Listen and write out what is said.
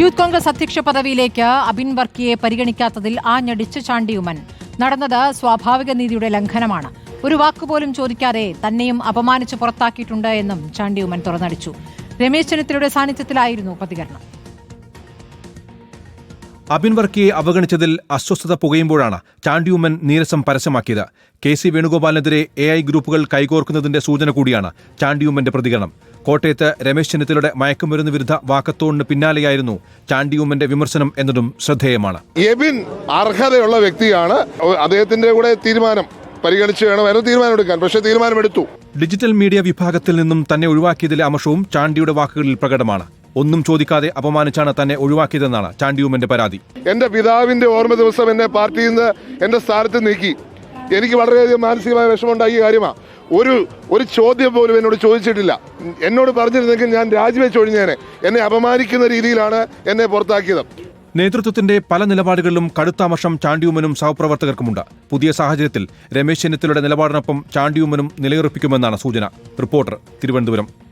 Youth Congress അധ്യക്ഷ പദവിയിലേക്ക് അബിൻ വർക്കിയെ പരിഗണിക്കാത്തതിൽ ആഞ്ഞടിച്ച് ചാണ്ടിയുമൻ. നടന്നത് സ്വാഭാവിക നീതിയുടെ ലംഘനമാണ്. ഒരു വാക്കുപോലും ചോദിക്കാതെ തന്നെയും അപമാനിച്ച് പുറത്താക്കിയിട്ടുണ്ട് എന്നും ചാണ്ടിയുമൻ തുറന്നടിച്ചു. രമേശ് ചെന്നിത്തലയുടെ സാന്നിധ്യത്തിലായിരുന്നു പ്രതികരണം. അബിൻ വർക്കിയെ അവഗണിച്ചതിൽ അസ്വസ്ഥത പുകയുമ്പോഴാണ് ചാണ്ടിയുമ്മൻ നീരസം പരസ്യമാക്കിയത്. കെ സി വേണുഗോപാലിനെതിരെ എ ഐ ഗ്രൂപ്പുകൾ കൈകോർക്കുന്നതിന്റെ സൂചന കൂടിയാണ് ചാണ്ടിയുമ്മന്റെ പ്രതികരണം. കോട്ടയത്ത് രമേശ് ചെന്നിത്തലയുടെ മയക്കുമരുന്ന് വിരുദ്ധ വാക്കത്തോണിന് പിന്നാലെയായിരുന്നു ചാണ്ടിയുമ്മന്റെ വിമർശനം എന്നതും ശ്രദ്ധേയമാണ്. എബിൻ അർഹതയുള്ള വ്യക്തിയാണ്. അദ്ദേഹത്തിന്റെ കൂടെ തീരുമാനം പരിഗണിച്ച് വേണം വേറെ തീരുമാനമെടുക്കാൻ. പക്ഷേ തീരുമാനമെടുത്തു. ഡിജിറ്റൽ മീഡിയ വിഭാഗത്തിൽ നിന്നും തന്നെ ഒഴിവാക്കിയതിലെ അമർഷവും ചാണ്ടിയുടെ വാക്കുകളിൽ പ്രകടമാണ്. ഒന്നും ചോദിക്കാതെ അപമാനിച്ചാണ് തന്നെ ഒഴിവാക്കിയതെന്നാണ് ചാണ്ടിയുമ്മന്റെ പരാതി. എന്റെ പിതാവിന്റെ ഓർമ്മ ദിവസം എന്നെ പാർട്ടിയിൽ നിന്ന് എന്റെ സ്ഥാനത്ത് നീക്കി. എനിക്ക് വളരെയധികം മാനസികമായ വിഷമമുണ്ടായി കാര്യമാ. കാര്യമാണ് ഒരു ഒരു ചോദ്യം പോലും എന്നോട് ചോദിച്ചിട്ടില്ല. എന്നോട് പറഞ്ഞിരുന്നെങ്കിൽ ഞാൻ രാജിവെച്ച് ഒഴിഞ്ഞേനെ. എന്നെ അപമാനിക്കുന്ന രീതിയിലാണ് എന്നെ പുറത്താക്കിയത്. നേതൃത്വത്തിന്റെ പല നിലപാടുകളിലും കടുത്ത അമർഷം ചാണ്ടിയുമ്മനും സഹപ്രവർത്തകർക്കുമുണ്ട്. പുതിയ സാഹചര്യത്തിൽ രമേശ് ചെന്നിത്തലയുടെ നിലപാടിനൊപ്പം ചാണ്ടിയുമ്മനും നിലയുറപ്പിക്കുമെന്നാണ് സൂചന. റിപ്പോർട്ടർ തിരുവനന്തപുരം.